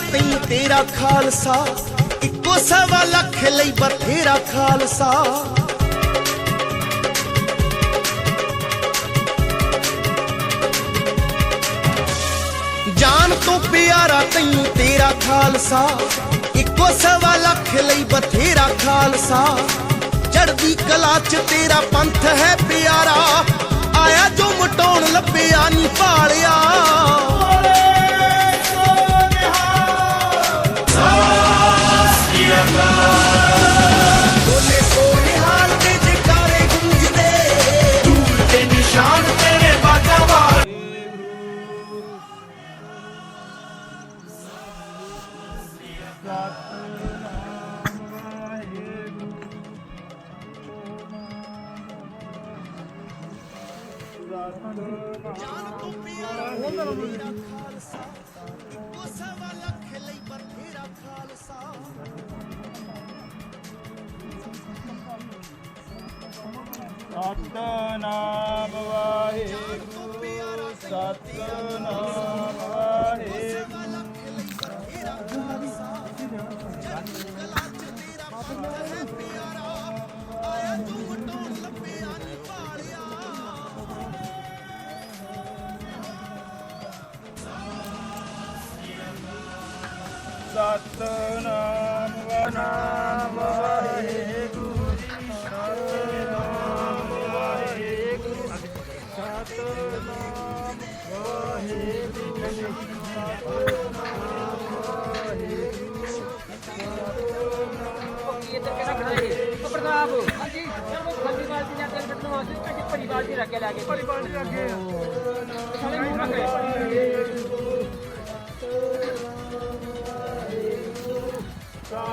ਪਿਆਰਾ ਤੈਨੂੰ ਤੇਰਾ ਖਾਲਸਾ, ਇੱਕੋ ਸਵਾ ਲੱਖ ਲਈ ਬਥੇਰਾ ਖਾਲਸਾ। ਜਾਨ ਤੋਂ ਪਿਆਰਾ ਤੈਨੂੰ ਤੇਰਾ ਖਾਲਸਾ, ਇੱਕੋ ਸਵਾ ਲੱਖ ਲਈ ਬਥੇਰਾ ਖਾਲਸਾ। ਚੜਦੀ ਕਲਾ ਚ ਤੇਰਾ ਪੰਥ ਹੈ ਜਾਨ ਤੋਂ ਪਿਆਰਾ ਤੇਰਾ ਖਾਲਸਾ ਇੱਕੋ ਸਵਾ ਲੱਖ ਲਈ ਬਥੇਰਾ ਖਾਲਸਾ ਸਤਨਾਮ ਵਾਹਿਗੁਰੂ ਸਤਨਾਮ ਸਤਨਾਮ ਵਨਾਮ ਵਾਹਿਗੁਰੂ। ਸਤਨਾਮ ਵਾਹਿਗੁਰੂ ਸਤਨਾਮ ਵਾਹਿਗੁਰੂ ਪ੍ਰਤਾਪ। ਹਾਂਜੀ ਖਾਲੀ ਬਾਲਟੀ ਲੈ ਕੇ ਕੱਢਣ ਵਾਸਤੇ ਕੱਢੀ ਭਰੀ ਬਾਲਟੀ ਰੱਖ ਕੇ ਲੈ ਕੇ। ਭਰੀ ਬਾਲਟੀ ਰੱਖ ਕੇ ਸਾਰੇ ਮੂੰਹ ਰੱਖੇ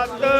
만들